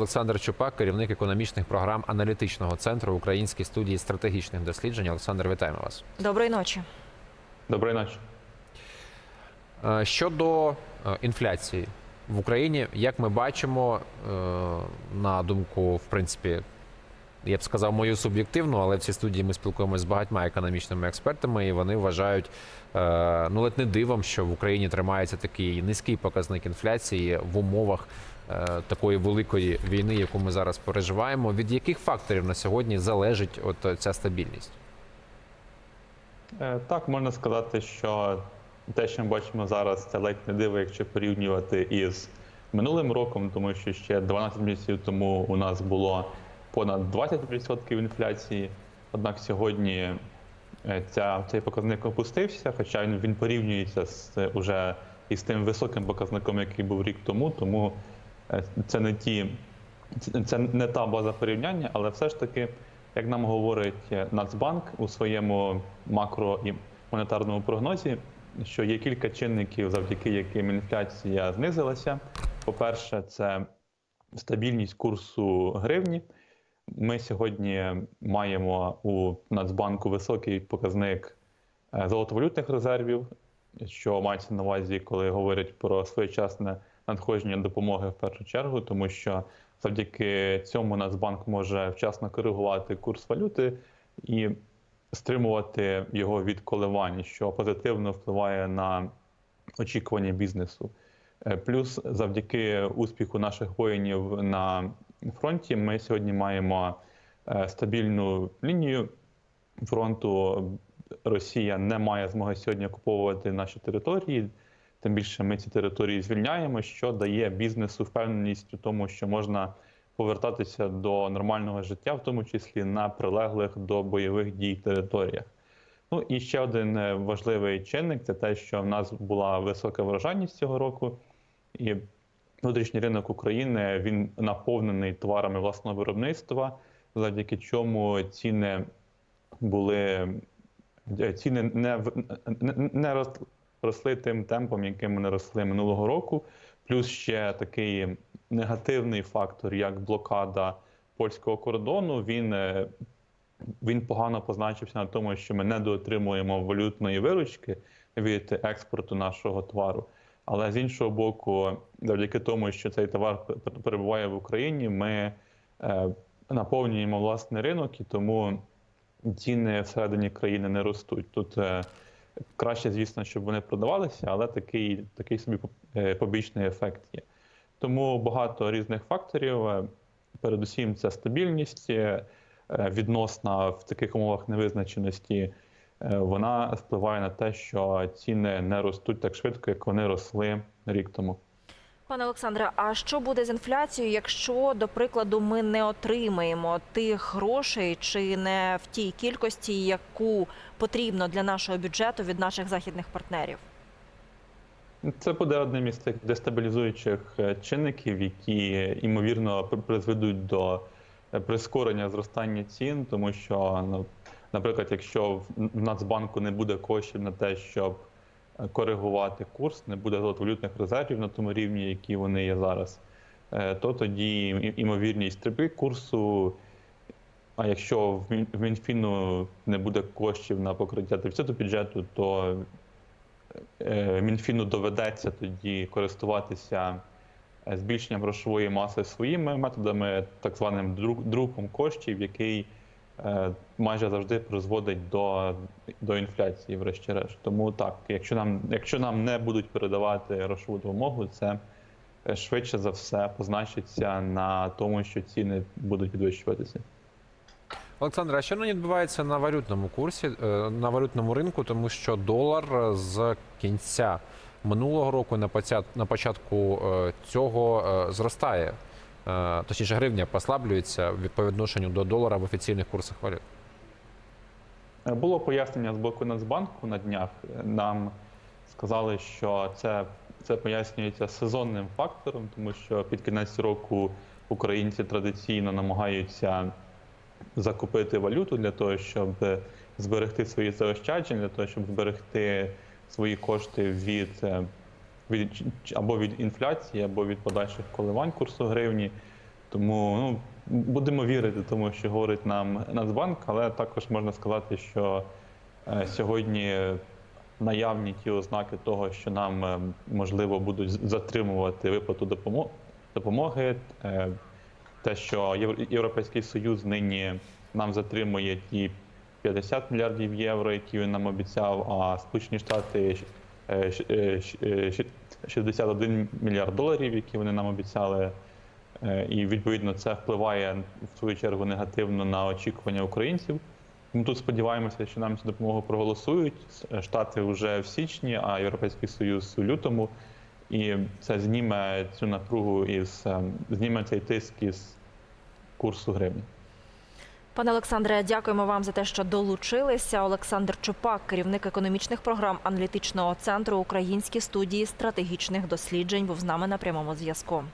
Олександр Чупак, керівник економічних програм аналітичного центру Української студії стратегічних досліджень. Олександр, вітаємо вас. Доброї ночі. Доброї ночі. Е, Щодо е, інфляції в Україні, як ми бачимо, е, на думку, в принципі, я б сказав, мою суб'єктивну, але в цій студії ми спілкуємося з багатьма економічними експертами, і вони вважають ну ледь не дивом, що в Україні тримається такий низький показник інфляції в умовах такої великої війни, яку ми зараз переживаємо. Від яких факторів на сьогодні залежить от е, ця стабільність? Е, Так, можна сказати, що те, що ми бачимо зараз, це ледь не диво, якщо порівнювати із минулим роком, тому що ще 12 місяців тому у нас було понад 20% інфляції. Однак сьогодні е, ця, цей показник опустився, хоча він, він порівнюється з е, уже із тим високим показником, який був рік тому. Тому е, це не ті, це не та база порівняння, але все ж таки, як нам говорить е, Нацбанк у своєму макро і монетарному прогнозі, що є кілька чинників, завдяки яким інфляція знизилася. По-перше, це стабільність курсу гривні. Ми сьогодні маємо у Нацбанку високий показник е, золотовалютних резервів, що мається на увазі, коли говорять про своєчасне надходження допомоги в першу чергу, тому що завдяки цьому Нацбанк може вчасно коригувати курс валюти і стримувати його від коливань, що позитивно впливає на очікування бізнесу. Е, Плюс, завдяки успіху наших воїнів на фронті, ми сьогодні маємо е, стабільну лінію фронту. Росія не має змоги сьогодні окуповувати наші території. Тим більше ми ці території звільняємо, що дає бізнесу впевненість у тому, що можна повертатися до нормального життя, в тому числі на прилеглих до бойових дій територіях. Ну і ще один е, важливий чинник це те, що в нас була висока врожайність цього року, і внутрішній ринок України він наповнений товарами власного виробництва, завдяки чому ціни були е, ціни не не, не рос- росли тим темпом, яким вони росли минулого року. Плюс ще такий негативний фактор, як блокада польського кордону. Він е, він погано позначився на тому, що ми недоотримуємо валютної виручки від експорту нашого товару. Але з іншого боку, завдяки тому, що цей товар пер- перебуває в Україні, ми е, наповнюємо власний ринок і тому ціни всередині країни не ростуть. Тут е, краще, звісно, щоб вони продавалися, але такий, такий собі е, побічний ефект є. Тому багато різних факторів. Е, Передусім, це стабільність е, відносна в таких умовах невизначеності. Вона впливає на те, що ціни не ростуть так швидко, як вони росли рік тому. Пане Олександре, а що буде з інфляцією, якщо, до прикладу, ми не отримаємо тих грошей чи не в тій кількості, яку потрібно для нашого бюджету від наших західних партнерів? Це буде одним із тих дестабілізуючих е, чинників, які ймовірно призведуть до е, прискорення зростання цін, тому що, ну, наприклад, якщо в Нацбанку не буде коштів на те, щоб е, коригувати курс, не буде золотовалютних резервів на тому рівні, які вони є зараз, е, то тоді і- ймовірність стрибки курсу. А якщо в Мінфіну не буде коштів на покриття дефіциту бюджету, то е, Мінфіну доведеться тоді користуватися е, збільшенням грошової маси своїми методами, так званим друком коштів, який майже завжди призводить до, до інфляції, врешті-решт. Тому так, якщо нам, якщо нам не будуть передавати грошову допомогу, це е, швидше за все позначиться на тому, що ціни будуть підвищуватися. Олександр, а що нині відбувається на валютному курсі, е, на валютному ринку, тому що долар з кінця минулого року на початку е, цього е, зростає. Е, Точніше, гривня послаблюється по відношенню до долара в офіційних курсах валют. Е, Було пояснення з боку Нацбанку на днях. Нам сказали, що це, це пояснюється сезонним фактором, тому що під кінець року українці традиційно намагаються закупити валюту для того, щоб зберегти свої заощадження, для того, щоб зберегти свої кошти від, е, від або від інфляції, або від подальших коливань курсу гривні. Тому ну, будемо вірити тому, що говорить нам Нацбанк, але також можна сказати, що е, сьогодні наявні ті ознаки того, що нам е, можливо будуть затримувати виплату допомо- допомоги. е, Те, що Євро- Європейський Союз нині нам затримує ті 50 мільярдів євро, які він нам обіцяв, а Сполучені Штати 61 мільярд доларів, які вони нам обіцяли. Е, І відповідно це впливає в свою чергу негативно на очікування українців. Ми тут сподіваємося, що нам цю допомогу проголосують. Штати вже в січні, а Європейський Союз у лютому. І це зніме цю напругу із зніме цей тиск із курсу гривні. Пане Олександре, дякуємо вам за те, що долучилися. Олександр Чупак, керівник економічних програм аналітичного центру Українські студії стратегічних досліджень, був з нами на прямому зв'язку.